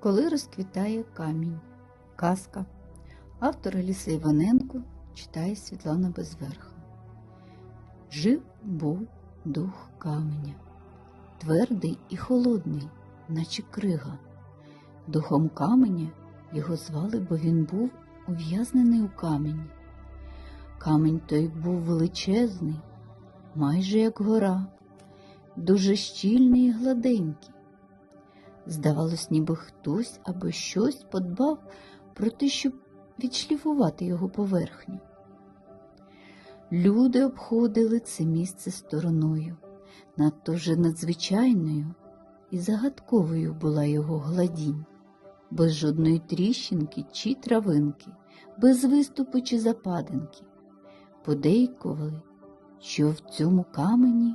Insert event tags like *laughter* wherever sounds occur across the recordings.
Коли розквітає камінь. Казка. Автор Аліса Іваненко читає Світлана Безверха. Жив був дух каменя, твердий і холодний, наче крига. Духом каменя його звали, бо він був ув'язнений у камені. Камінь той був величезний, майже як гора, дуже щільний і гладенький. Здавалось, ніби хтось або щось подбав про те, щоб відшліфувати його поверхню. Люди обходили це місце стороною, надто вже надзвичайною і загадковою була його гладінь, без жодної тріщинки чи травинки, без виступу чи западинки. Подейкували, що в цьому камені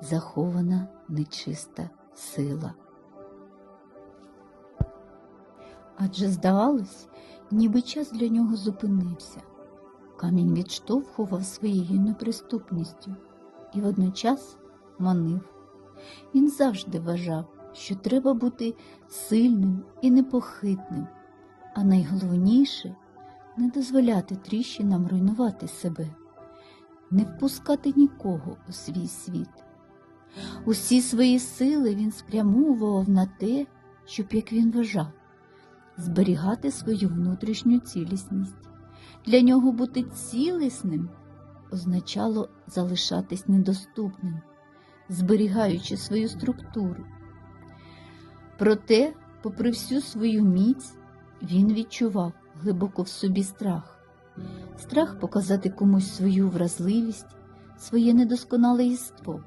захована нечиста сила. Адже здавалось, ніби час для нього зупинився. Камінь відштовхував своєю неприступністю і водночас манив. Він завжди вважав, що треба бути сильним і непохитним, а найголовніше не дозволяти тріщинам руйнувати себе, не впускати нікого у свій світ. Усі свої сили він спрямовував на те, щоб, як він вважав, зберігати свою внутрішню цілісність. Для нього бути цілісним означало залишатись недоступним, зберігаючи свою структуру. Проте, попри всю свою міць, він відчував глибоко в собі страх, страх показати комусь свою вразливість, своє недосконале єство.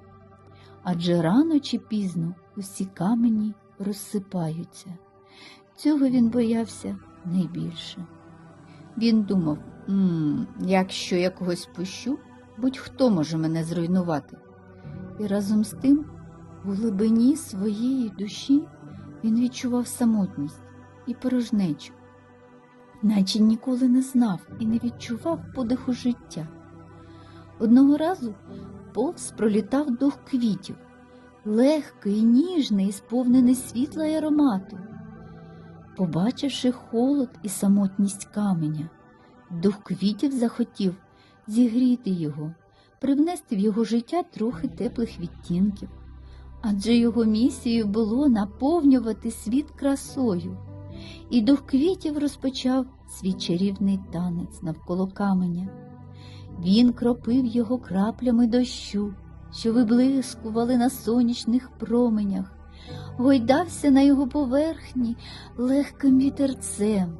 Адже рано чи пізно усі камені розсипаються. Цього він боявся найбільше. Він думав, «М, якщо я когось пущу, будь-хто може мене зруйнувати. І разом з тим, у глибині своєї душі він відчував самотність і порожнечу, наче ніколи не знав і не відчував подиху життя. Одного разу повз пролітав дух квітів, легкий, ніжний, сповнений світла й аромату. Побачивши холод і самотність каменя, дух квітів захотів зігріти його, привнести в його життя трохи теплих відтінків, адже його місією було наповнювати світ красою, і дух квітів розпочав свій чарівний танець навколо каменя. Він кропив його краплями дощу, що виблискували на сонячних променях гойдався на його поверхні легким вітерцем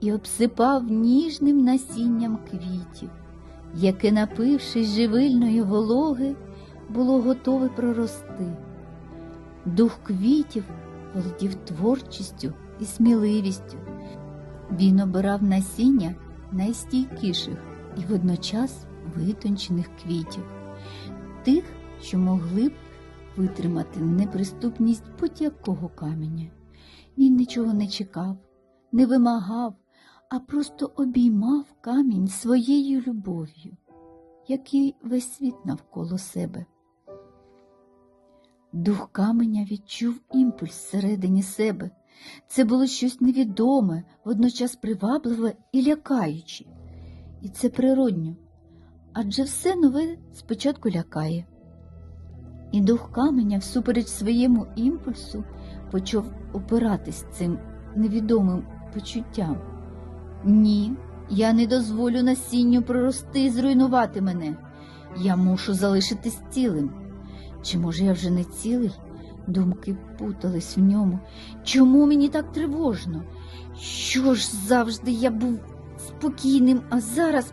і обсипав ніжним насінням квітів, яке, напившись живильної вологи, було готове прорости. Дух квітів володів творчістю і сміливістю. Він обирав насіння найстійкіших і водночас витончених квітів, тих, що могли б витримати неприступність будь-якого каменя. Він нічого не чекав, не вимагав, а просто обіймав камінь своєю любов'ю, як і весь світ навколо себе. Дух каменя відчув імпульс всередині себе. Це було щось невідоме, водночас привабливе і лякаюче. І це природньо, адже все нове спочатку лякає. І дух каменя, всупереч своєму імпульсу, почав опиратись цим невідомим почуттям. Ні, я не дозволю насінню прорости і зруйнувати мене. Я мушу залишитись цілим. Чи може я вже не цілий? Думки путались в ньому. Чому мені так тривожно? Що ж завжди я був спокійним, а зараз.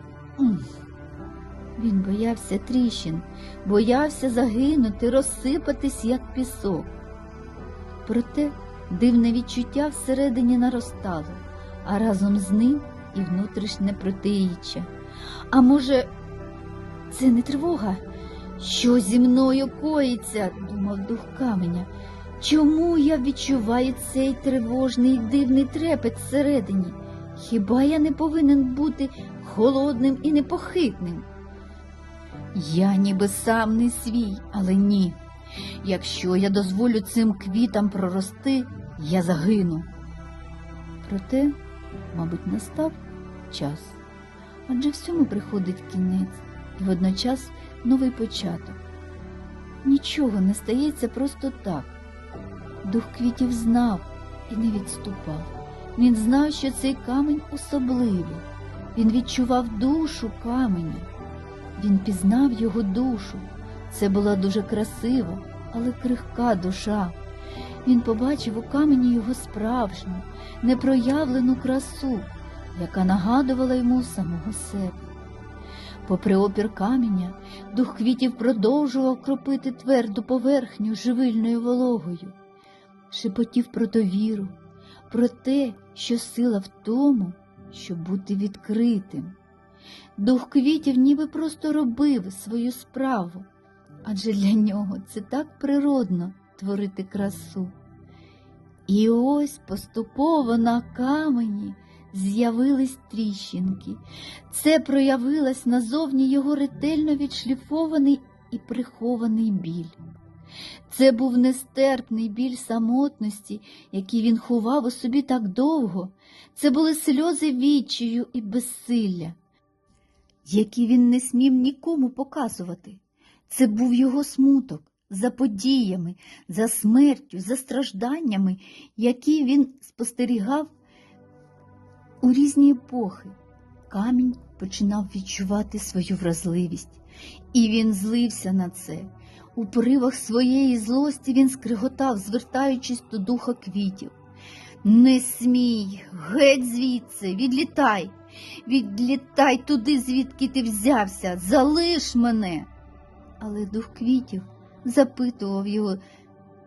Він боявся тріщин, боявся загинути, розсипатись, як пісок. Проте дивне відчуття всередині наростало, а разом з ним і внутрішнє протиріччя. А може, це не тривога? Що зі мною коїться? думав дух каменя. Чому я відчуваю цей тривожний дивний трепет всередині? Хіба я не повинен бути холодним і непохитним? Я ніби сам не свій, але ні. Якщо я дозволю цим квітам прорости, я загину. Проте, мабуть, настав час, адже всьому приходить кінець і водночас новий початок. Нічого не стається просто так. Дух квітів знав і не відступав. Він знав, що цей камінь особливий. Він відчував душу каменя. Він пізнав його душу. Це була дуже красива, але крихка душа. Він побачив у камені його справжню, непроявлену красу, яка нагадувала йому самого себе. Попри опір каменя, дух квітів продовжував кропити тверду поверхню живильною вологою, шепотів про довіру, про те, що сила в тому, щоб бути відкритим. Дух квітів ніби просто робив свою справу, адже для нього це так природно творити красу. І ось поступово на камені з'явились тріщинки. Це проявилась назовні його ретельно відшліфований і прихований біль. Це був нестерпний біль самотності, який він ховав у собі так довго. Це були сльози відчаю і безсилля, які він не смів нікому показувати. Це був його смуток за подіями, за смертю, за стражданнями, які він спостерігав у різні епохи. Камінь починав відчувати свою вразливість, і він злився на це. У поривах своєї злості він скриготав, звертаючись до духа квітів. Не смій, геть звідси, відлітай, відлітай туди, звідки ти взявся, залиш мене. Але дух квітів запитував його,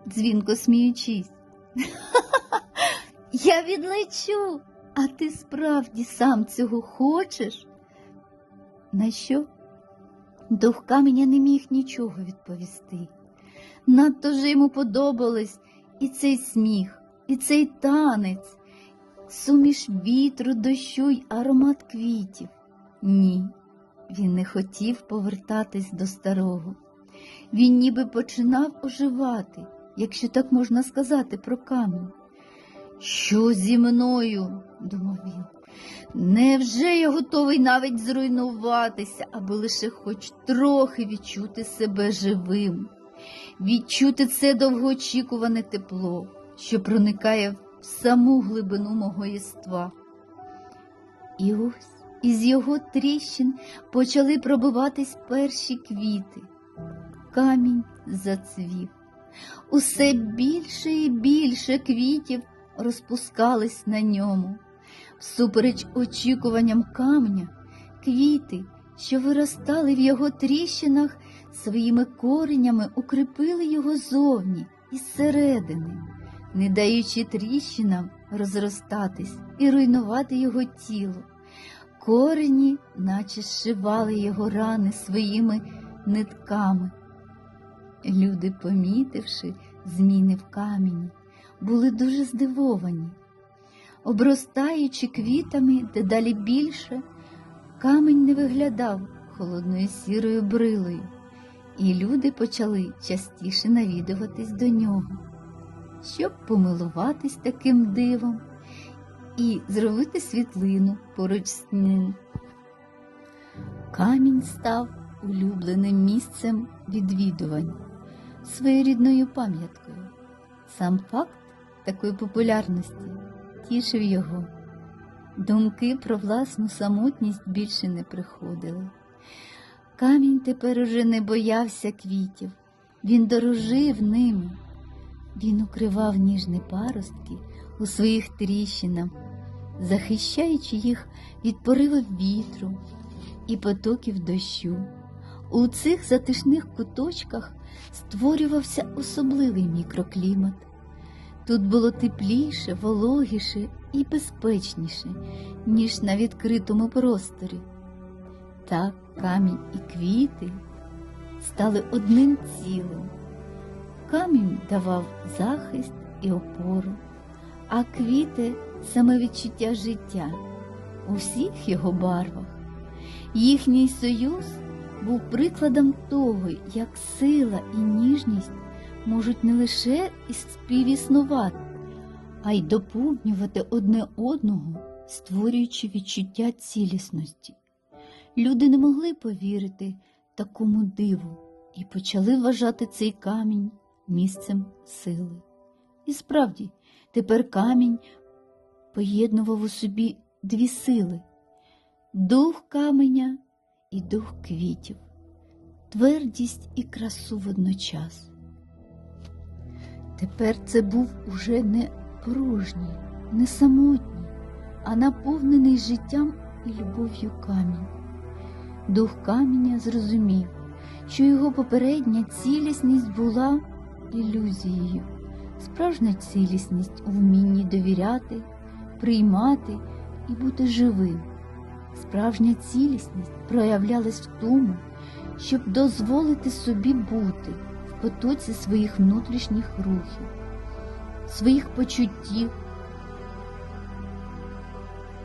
дзвінко сміючись. *laughs* Я відлечу, а ти справді сам цього хочеш? На що? Дух каменя не міг нічого відповісти. Надто ж йому подобались і цей сміх, і цей танець, суміш вітру, дощу й аромат квітів. Ні, він не хотів повертатись до старого. Він ніби починав оживати, якщо так можна сказати про камінь. Що зі мною? думав він. Невже я готовий навіть зруйнуватися, аби лише хоч трохи відчути себе живим, відчути це довгоочікуване тепло, що проникає саму глибину мого єства. І ось із його тріщин почали пробиватись перші квіти. Камінь зацвів. Усе більше і більше квітів розпускались на ньому. Всупереч очікуванням камня, квіти, що виростали в його тріщинах, своїми коренями укріпили його зовні і зсередини, не даючи тріщинам розростатись і руйнувати його тіло. Корені, наче зшивали його рани своїми нитками. Люди, помітивши зміни в камені, були дуже здивовані. Обростаючи квітами дедалі більше, камінь не виглядав холодною сірою брилою, і люди почали частіше навідуватись до нього, щоб помилуватись таким дивом і зробити світлину поруч з ним. Камінь став улюбленим місцем відвідувань, своєрідною пам'яткою. Сам факт такої популярності тішив його. Думки про власну самотність більше не приходили. Камінь тепер уже не боявся квітів, він дорожив ними. Він укривав ніжні паростки у своїх тріщинах, захищаючи їх від поривів вітру і потоків дощу. У цих затишних куточках створювався особливий мікроклімат. Тут було тепліше, вологіше і безпечніше, ніж на відкритому просторі. Так камінь і квіти стали одним цілим. Камінь давав захист і опору, а квіти саме відчуття життя у всіх його барвах. Їхній союз був прикладом того, як сила і ніжність можуть не лише співіснувати, а й доповнювати одне одного, створюючи відчуття цілісності. Люди не могли повірити такому диву і почали вважати цей камінь місцем сили. І справді, тепер камінь поєднував у собі дві сили дух каменя і дух квітів, твердість і красу водночас. Тепер це був уже не порожній, не самотній, а наповнений життям і любов'ю камінь. Дух каменя зрозумів, що його попередня цілісність була ілюзією, справжня цілісність у вмінні довіряти, приймати і бути живим. Справжня цілісність проявлялась в тому, щоб дозволити собі бути в потоці своїх внутрішніх рухів, своїх почуттів,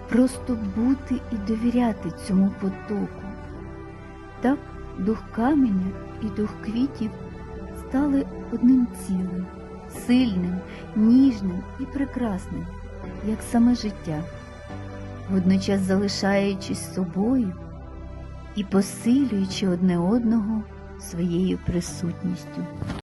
просто бути і довіряти цьому потоку. Так дух каменя і дух квітів стали одним цілим, сильним, ніжним і прекрасним, як саме життя, водночас залишаючись собою і посилюючи одне одного своєю присутністю.